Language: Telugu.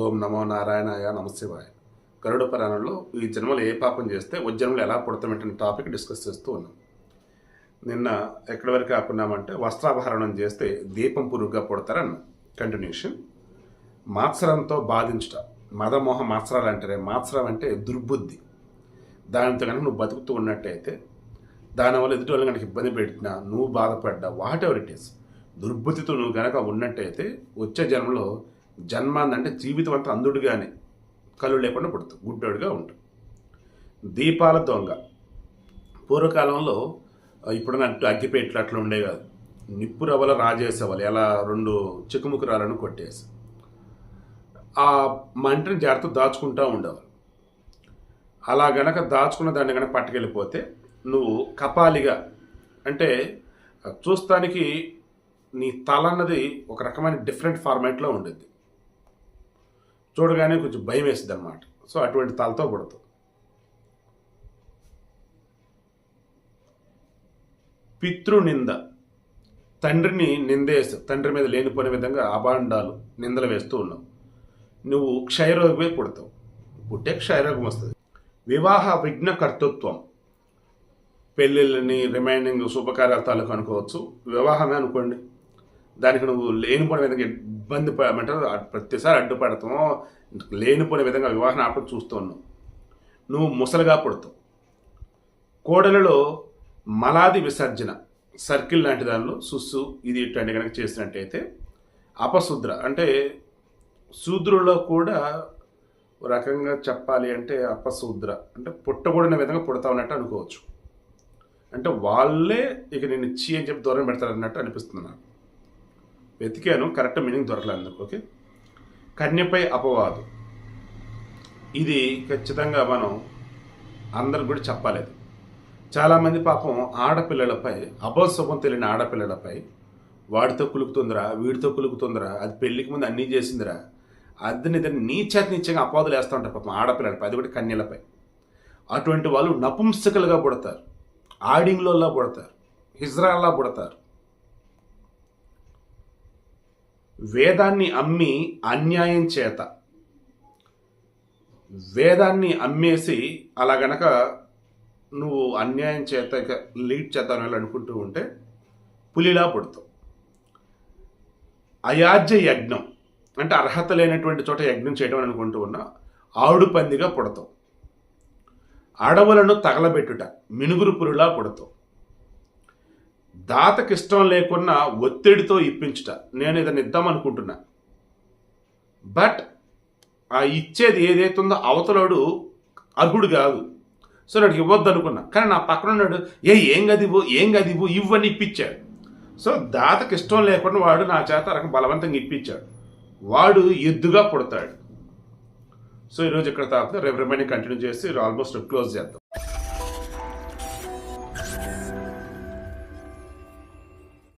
ఓం నమో నారాయణాయ నమశివాయ గరుడ పురాణంలో ఈ జన్మలు ఏ పాపం చేస్తే ఉజ్జన్మలు ఎలా పుడతామంటే టాపిక్ డిస్కస్ చేస్తూ ఉన్నాం. నిన్న ఎక్కడి వరకు ఆకున్నామంటే వస్త్రాభరణం చేస్తే దీపం పురుగుగా పుడతారన్న కంటిన్యూషన్ మాత్సరంతో బాధించట. మదమోహ మాత్సరాలు అంటారే మాత్సరం అంటే దుర్బుద్ధి. దానితో కనుక నువ్వు బతుకుతూ ఉన్నట్టయితే దానివల్ల ఎదుటి వాళ్ళు కనుక ఇబ్బంది పెట్టినా నువ్వు బాధపడ్డా వాట్ ఎవర్ ఇట్ ఈస్ దుర్బుద్ధితో నువ్వు కనుక ఉన్నట్టయితే వచ్చే జన్మలో జన్మాందంటే జీవితం అంతా అందుడుగానే కళ్ళు లేకుండా పుడతావు గుడ్డోడుగా ఉంటావు దీపాల దొంగ. పూర్వకాలంలో ఇప్పుడున్నట్టు అగ్గిపేట్లు అట్లా ఉండే కాదు. నిప్పు రవ్వల రాజేసేవాళ్ళు ఎలా రెండు చిక్కుముకురాలను కొట్టేసి. ఆ మంటని జాగ్రత్త దాచుకుంటూ ఉండేవారు అలా గనక దాచుకున్న దాన్ని గనక పట్టుకెళ్ళిపోతే నువ్వు కపాలిగా అంటే చూస్తానికి నీ తల అన్నది ఒక రకమైన డిఫరెంట్ ఫార్మాట్లో ఉండేది చూడగానే కొంచెం భయం వేస్తుంది అనమాట సో అటువంటి తలతో పడుతుంది పితృనింద. తండ్రిని నిందేస్తూ తండ్రి మీద లేనిపోయిన విధంగా అభాండాలు నిందలు వేస్తూ ఉన్నావు నువ్వు క్షయరోగమే పుడతావు. పుట్టే క్షయరోగం వస్తుంది. వివాహ విఘ్న కర్తృత్వం. పెళ్ళిళ్ళని రిమైండింగ్ శుభకార్యాల తాలూకు అనుకోవచ్చు. వివాహమే అనుకోండి. దానికి నువ్వు లేనిపోయిన విధంగా ఇబ్బంది పడమంటారు ప్రతిసారి అడ్డుపడతాం లేనిపోయిన విధంగా వివాహం ఆపడం చూస్తూ నువ్వు. ముసలిగా పుడతావు. కోడలలో మలాది విసర్జన సర్కిల్ లాంటి దానిలో సుస్సు ఇది ఇట్లాంటి కనుక చేసినట్టయితే అపశుద్ర అంటే శూద్రుల్లో కూడా ఒక రకంగా చెప్పాలి అంటే అపశూద్ర అంటే పుట్టకూడిన విధంగా పుడతా ఉన్నట్టు అనుకోవచ్చు. అంటే వాళ్ళే ఇక నేను ఇచ్చి అని చెప్పి దూరం పెడతారు అన్నట్టు అనిపిస్తుంది నాకు. వెతికాను కరెక్ట్ మీనింగ్ దొరకలేదు అందుకు ఓకే? కన్యపై అపవాదు. ఇది ఖచ్చితంగా మనం అందరికి కూడా చెప్పాలి చాలామంది పాపం ఆడపిల్లలపై అపశుభం తెలియని ఆడపిల్లలపై వాడితో కులుకుతుందిరా వీడితో కులుకుతుందిరా అది పెళ్ళికి ముందు అన్నీ చేసిందిరా అది నిజంగా నీచేత నీచంగా అపాదులు వేస్తూ ఉంటారు పాపం ఆడపిల్లలపై అది కూడా కన్యలపై. అటువంటి వాళ్ళు నపుంసకులుగా పుడతారు. ఆడింగ్లోలా పుడతారు. హిజ్రాల్లా పుడతారు. వేదాన్ని అమ్మి అన్యాయం చేత. వేదాన్ని అమ్మేసి అలా గనక నువ్వు అన్యాయం చేత లీడ్ చేద్దామని అనుకుంటూ ఉంటే పులిలా పుడతావు. అయాజ్య యజ్ఞం అంటే అర్హత లేనటువంటి చోట యజ్ఞం చేయడం అని అనుకుంటూ ఉన్నా ఆవుడు పందిగా పుడతావు. అడవులను తగలబెట్టుట మినుగురు పురులా పుడతావు. దాతకి ఇష్టం లేకున్నా ఒత్తిడితో ఇప్పించుట. నేను ఇదని ఇద్దాం అనుకుంటున్నా బట్ ఆ ఇచ్చేది ఏదైతుందో అవతలోడు అర్హుడు కాదు. సో నాకు ఇవ్వద్దు అనుకున్నా కానీ నా పక్కన ఉన్నాడు ఏ ఏం గదివు ఏం గదివు ఇవ్వని ఇప్పించాడు. సో దాతకి ఇష్టం లేకుండా వాడు నా చేత రకం బలవంతంగా ఇప్పించాడు. వాడు ఎద్దుగా పుడతాడు. సో ఈరోజు ఇక్కడ తాకుతా రేపు రిమైనింగ్ కంటిన్యూ చేసి ఆల్మోస్ట్ క్లోజ్ చేద్దాం.